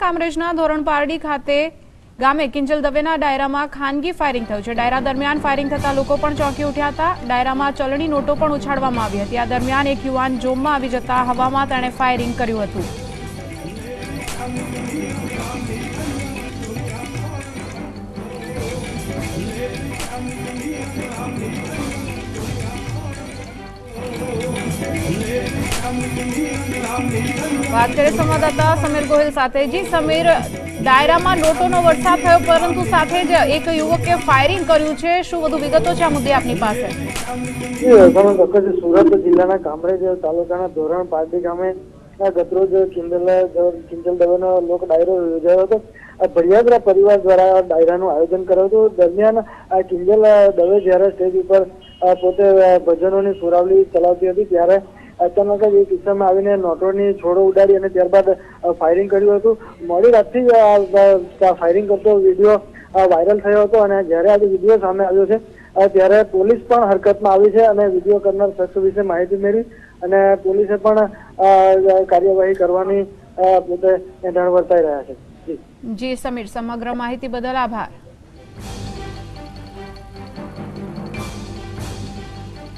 કામરેજના ધોરણપારડી ખાતે ગામે કિંજલ દવેના ડાયરામાં ખાનગી ફાયરિંગ થયું છે. ડાયરા દરમિયાન ફાયરિંગ થતા લોકો પણ ચોંકી ઉઠ્યા હતા. ડાયરામાં ચલણી નોટો પણ ઉછાળવામાં આવી હતી. આ દરમિયાન એક યુવાન જોમમાં આવી જતા હવામાં તેણે ફાયરિંગ કર્યું હતું. વાત કરીએ સંવાદદાતા સમીર ગોહિલ સાથે. જી, સમીર, ડાયરામાં નોટોનો વરસાદ થયો, પરંતુ સાથે જ એક યુવકે ફાયરિંગ કર્યું છે. શું વધુ વિગતો છે આ મુદ્દે આપની પાસે? સુરત જિલ્લાના કામરેજ તાલુકાના ધોરણ પાર્ટી ગામે ગતરોજ કિંજલ કિંજલ દવેનો લોક ડાયરો યોજાયો હતો. ભડિયાદરા પરિવાર દ્વારા ડાયરાનું આયોજન કરાયું હતું. દરમિયાન કિંજલ દવે જ્યારે સ્ટેજ ઉપર પોતે ભજનોની સુરાવલી ચલાવતી હતી, ત્યારે અચાનક જ એ કિસ્સામાં આવીને નોટોની છોડો ઉડાડી અને ત્યારબાદ ફાયરિંગ કર્યું હતું. મોડી રાતથી ફાયરિંગ કરતો વીડિયો વાયરલ થયો હતો અને જ્યારે આજે વીડિયો સામે આવ્યો છે ત્યારે પોલીસ પણ હરકતમાં આવી છે અને વીડિયો કરનાર શખ્સ વિશે માહિતી મેળવી અને પોલીસે પણ કાર્યવાહી કરવાની પોતે એંધાણ વર્તાઈ રહ્યા છે. જી, સમીર, સમગ્ર માહિતી બદલ આભાર.